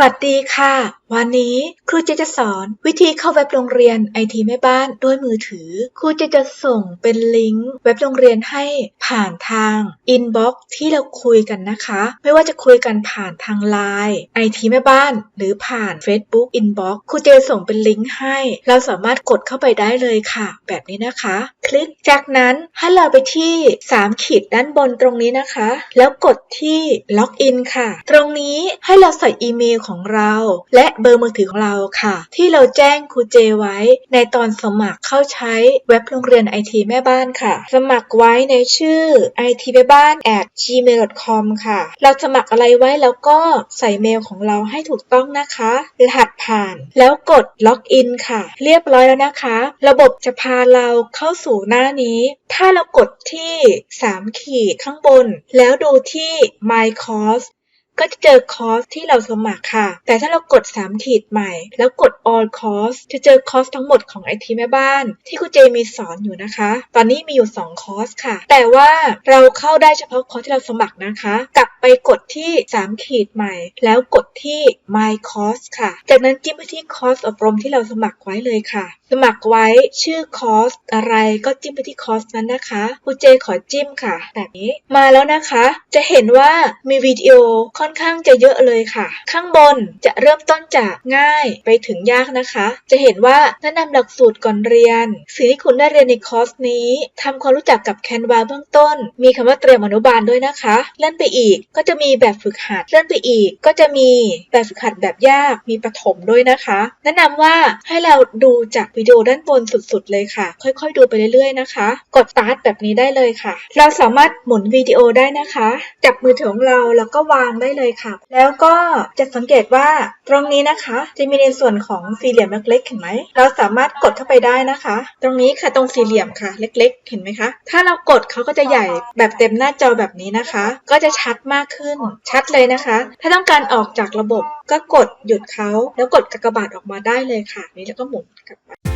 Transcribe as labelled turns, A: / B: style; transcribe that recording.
A: วัสดีค่ะ วันนี้ครูเจจะสอนวิธีเข้าเว็บโรงเรียนไอทีแม่บ้านด้วยมือถือ ครูเจจะส่งเป็นลิงก์เว็บโรงเรียนให้ผ่านทางอินบ็อกซ์ที่เราคุยกันนะคะ ไม่ว่าจะคุยกันผ่านทางไลน์ไอทีแม่บ้าน หรือผ่าน Facebook Inbox ครูเจส่งเป็นลิงก์ให้ เราสามารถกดเข้าไปได้เลยค่ะ แบบนี้นะคะ คลิกจากนั้นให้เราไปที่ 3 ขีดด้านบนตรงนี้นะคะ แล้วกดที่ล็อกอินค่ะ ตรงนี้ให้เราใส่อีเมลของเรา และเบอร์มือถือของเราค่ะ ที่เราแจ้งครูเจไว้ ในตอนสมัครเข้าใช้เว็บโรงเรียนไอทีแม่บ้านค่ะ สมัครไว้ในชื่อ it แม่บ้าน at gmail.com ค่ะ เราสมัครอะไรไว้แล้วก็ใส่เมลของเราให้ถูกต้องนะคะ รหัสผ่าน แล้วกดล็อกอินค่ะ เรียบร้อยแล้วนะคะ ระบบจะพาเราเข้าสู่หน้านี้ ถ้าเรากดที่ 3 ขีดข้างบน แล้วดูที่ my course ก็จะเจอคอร์สที่เราสมัครค่ะ แต่ถ้าเรากด 3 ขีดใหม่ แล้วกด all course จะเจอคอร์สทั้งหมดของไอทีแม่บ้าน ที่ครูเจมีสอนอยู่นะคะ ตอนนี้มีอยู่ 2 คอร์สค่ะ แต่ว่าเราเข้าได้เฉพาะคอร์สที่เราสมัครนะคะ กลับไปกดที่ 3 ขีดใหม่ แล้วกดที่ my course ค่ะ จากนั้นจิ้มไปที่คอร์สอบรมที่เราสมัครไว้เลยค่ะ สมัครไว้ชื่อคอร์สอะไรก็จิ้มไปที่คอร์สนั้นนะคะครูเจขอจิ้มค่ะ แบบนี้มาแล้วนะคะ จะเห็นว่ามีวิดีโอค่อนข้างจะเยอะเลยค่ะ ข้างบนจะเริ่มต้นจากง่ายไปถึงยากนะคะ จะเห็นว่าแนะนำหลักสูตรก่อนเรียน สิ่งที่คุณได้เรียนในคอร์สนี้ทำความรู้จักกับแคนวาเบื้องต้น มีคำว่าเตรียมอนุบาลด้วยนะคะ เลื่อนไปอีกก็จะมีแบบฝึกหัด เลื่อนไปอีกก็จะมีแบบฝึกหัดแบบยาก มีประถมด้วยนะคะ แนะนำว่าให้เราดูจากวิดีโอด้านบนสุดๆ เลยค่ะ ค่อยๆ ดูไปเรื่อยๆ นะคะ กด start แบบนี้ได้เลยค่ะ เราสามารถหมุนวิดีโอได้นะคะ จับมือถือของเราแล้วก็วางได้เลยค่ะ แล้วก็จะสังเกตว่าตรงนี้นะคะ จะมีในส่วนของสี่เหลี่ยมเล็กๆเห็นไหมเราสามารถกดเข้าไปได้นะคะ ตรงนี้ค่ะตรงสี่เหลี่ยมค่ะ เล็ก ๆ เห็นไหมคะ ถ้าเรากดเขาก็จะใหญ่แบบเต็มหน้าจอแบบนี้นะคะ ก็จะชัดมากขึ้นชัดเลยนะคะ ถ้าต้องการออกจากระบบก็กดหยุดเขาแล้วกดกากบาทออกมาได้เลยค่ะ นี่แล้วก็หมุนกลับไป